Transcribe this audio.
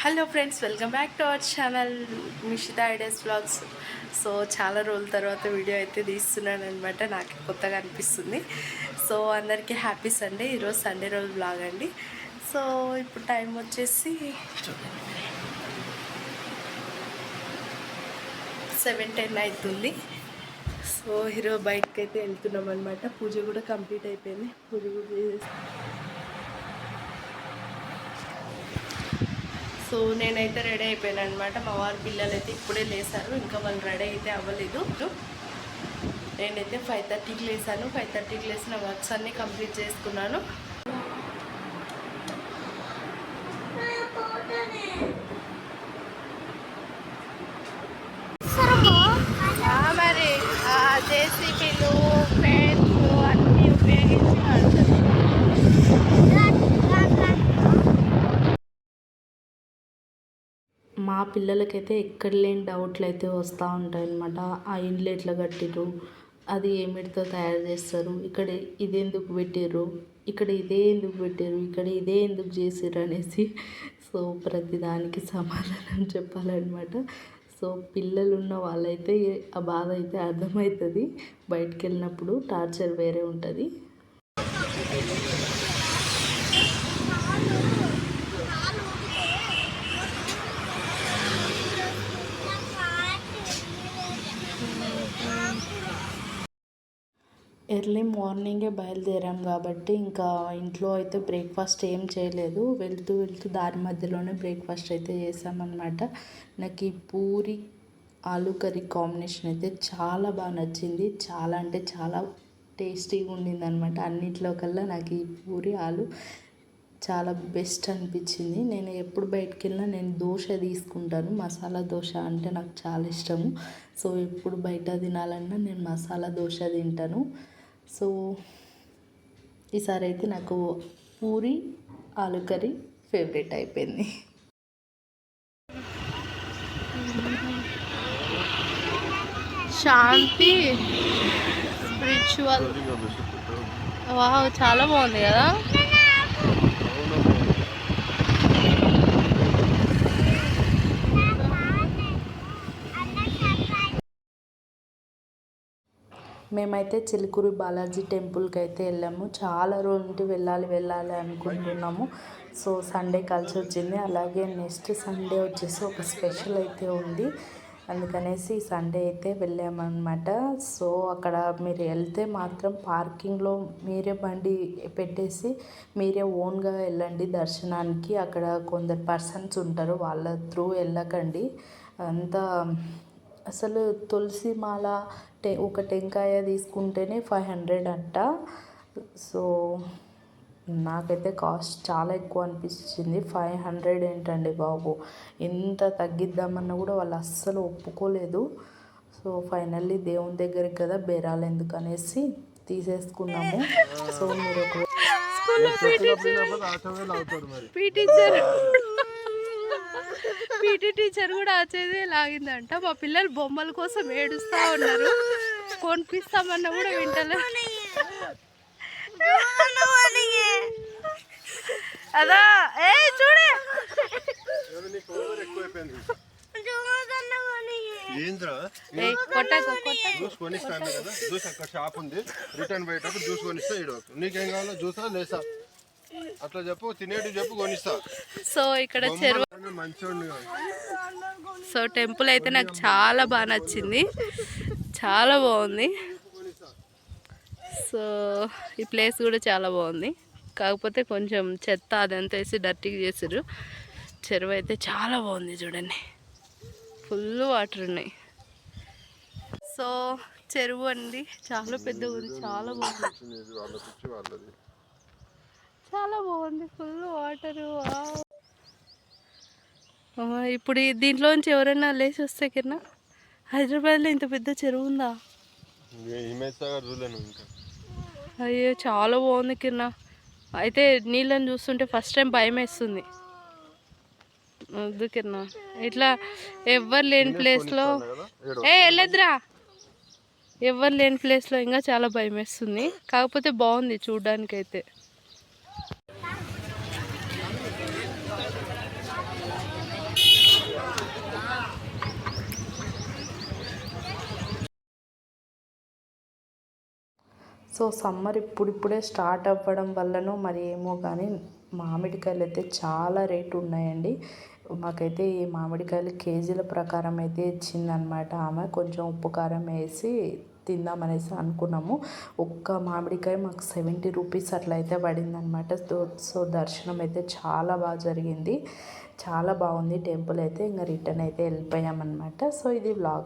Hello friends welcome back to our channel Mishita ideas vlogs so చాలా రోజుల తర్వాత video అయితే తీస్తున్నాను అనమాట నాకు కొత్తగా అనిపిస్తుంది. సో అందరికీ హ్యాపీ సండే ఈరోజు సండే రోజు బ్లాగ్ అండి. సో ఇప్పుడు టైం వచ్చేసి సెవెన్ టెన్ అవుతుంది. సో హీరో బయటకు అయితే వెళ్తున్నాం అనమాట పూజ కూడా కంప్లీట్ అయిపోయింది. పూజ కూడా సో నేనైతే రెడీ అయిపోయాను అనమాట మా వారి పిల్లలు అయితే ఇప్పుడే లేసారు. ఇంకా వాళ్ళు రెడీ అయితే అవ్వలేదు. నేనైతే ఫైవ్ థర్టీకి లేసాను. ఫైవ్ థర్టీకి లేసిన వర్క్స్ అన్నీ కంప్లీట్ చేసుకున్నాను. మరి జేసీబీలు ఫేన్స్ అన్నీ ఉపయోగించి మా పిల్లలకైతే ఎక్కడ లేని డౌట్లు అయితే వస్తూ ఉంటాయి అనమాట ఆ ఇండ్లు ఎట్లా కట్టిర్రు? అది ఏమిటితో తయారు చేస్తారు? ఇక్కడ ఇది ఎందుకు పెట్టారు ఇక్కడ ఇదే ఎందుకు పెట్టారు ఇక్కడ ఇదే ఎందుకు చేసారు అనేసి సో ప్రతిదానికి సమాధానం చెప్పాలన్నమాట. సో పిల్లలు ఉన్న వాళ్ళైతే ఆ బాధ అయితే అర్థమవుతుంది. బయటికి వెళ్ళినప్పుడు టార్చర్ వేరే ఉంటుంది. ఎర్లీ మార్నింగే బయలుదేరాం కాబట్టి ఇంకా ఇంట్లో అయితే బ్రేక్ఫాస్ట్ ఏం చేయలేదు. వెళ్తూ వెళ్తూ దారి మధ్యలోనే బ్రేక్ఫాస్ట్ అయితే చేసామన్నమాట. నాకు ఈ పూరి ఆలు కర్రీ కాంబినేషన్ అయితే చాలా బాగా నచ్చింది. చాలా అంటే చాలా టేస్టీగా ఉండింది అనమాట అన్నిట్లో కల్లా నాకు ఈ పూరి ఆలు చాలా బెస్ట్ అనిపించింది. నేను ఎప్పుడు బయటికి వెళ్ళినా నేను దోశ తీసుకుంటాను. మసాలా దోశ అంటే నాకు చాలా ఇష్టము. సో ఎప్పుడు బయట తినాలన్నా నేను మసాలా దోశ తింటాను. సో ఈసారి అయితే నాకు పూరి ఆలు కర్రీ ఫేవరెట్ అయిపోయింది. శాంతి స్పిరిచువల్. వావ్ చాలా బాగుంది కదా? మేమైతే చిలుకూరి బాలాజీ టెంపుల్కి అయితే వెళ్ళాము. చాలా రోజుల నుండి వెళ్ళాలి వెళ్ళాలి అనుకుంటున్నాము. సో సండే కలిసి వచ్చింది. అలాగే నెక్స్ట్ సండే వచ్చేసి ఒక స్పెషల్ అయితే ఉంది. అందుకనేసి సండే అయితే వెళ్ళామన్నమాట. సో అక్కడ మీరు వెళ్తే మాత్రం పార్కింగ్లో మీరే బండి పెట్టేసి మీరే ఓన్గా వెళ్ళండి దర్శనానికి. అక్కడ కొందరు పర్సన్స్ ఉంటారు వాళ్ళ త్రూ వెళ్ళకండి. అంతా అసలు తులసి మాల ఒక టెంకాయ తీసుకుంటేనే ఫైవ్ హండ్రెడ్ అంట. సో నాకైతే కాస్ట్ చాలా ఎక్కువ అనిపించింది. ఫైవ్ హండ్రెడ్ ఏంటండి బాబు? ఎంత తగ్గిద్దామన్నా కూడా వాళ్ళు అస్సలు ఒప్పుకోలేదు. సో ఫైనల్లీ దేవుని దగ్గరికి కదా బేరాలు ఎందుకు అనేసి తీసేసుకున్నాము. సో మీరు ఒక పీటీ టీచర్ కూడా వచ్చేది లాగిందంట. మా పిల్లలు బొమ్మల కోసం ఏడుస్తూ ఉన్నారు. కొనిపిస్తామన్నా కూడా వింటలే. అదా ఏ చూడే. జ్యూస్ కొనిస్తాను కదా. జ్యూస్ అక్కడ షాప్ ఉంది. రిటర్న్ పోయేటప్పుడు జ్యూస్ కొనిస్తా ఇడు నీకేం కావాలో జ్యూసా లేసా? అట్లా చెప్పు తినేటి చెప్పు కొనిస్తా. సో ఇక్కడ చెరువు. సో టెంపుల్ అయితే నాకు చాలా బాగా నచ్చింది. చాలా బాగుంది. సో ఈ ప్లేస్ కూడా చాలా బాగుంది. కాకపోతే కొంచెం చెత్త అదంతా వేసి డర్టీగా చేసారు చెరువు అయితే చాలా బాగుంది చూడండి. ఫుల్ వాటర్ ఉన్నాయి. సో చెరువు అండి. చాలా పెద్దగా ఉంది చాలా బాగుంది ఇది వాళ్ళ పిచ్చి వాళ్ళది చాలా బాగుంది. ఫుల్ వాటర్ ఇప్పుడు దీంట్లోంచి ఎవరైనా లేచి వస్తే కింద? హైదరాబాద్లో ఇంత పెద్ద చెరువు ఉందా? అయ్యో చాలా బాగుంది కింద. అయితే నీళ్ళని చూస్తుంటే ఫస్ట్ టైం భయం వేస్తుంది. వద్దు కింద. ఇట్లా ఎవ్వరు లేని ప్లేస్లో ఏ వెళ్ళొద్దురా. ఎవ్వరు లేని ప్లేస్లో ఇంకా చాలా భయం వేస్తుంది. కాకపోతే బాగుంది చూడ్డానికైతే. సో సమ్మర్ ఇప్పుడిప్పుడే స్టార్ట్ అవ్వడం వల్లనో మరి ఏమో కానీ మామిడికాయలు అయితే చాలా రేటు ఉన్నాయండి. మాకైతే ఈ మామిడికాయలు కేజీల ప్రకారం అయితే ఇచ్చిందనమాట. ఆమె కొంచెం ఉప్పు కారం వేసి తిందామనేసి అనుకున్నాము. ఒక్క మామిడికాయ మాకు సెవెంటీ రూపీస్ అట్లా అయితే పడింది అనమాట సో సో దర్శనం అయితే చాలా బాగా జరిగింది. చాలా బాగుంది. టెంపుల్ అయితే ఇంకా రిటర్న్ అయితే వెళ్ళిపోయామన్నమాట సో ఇది వ్లాగ్.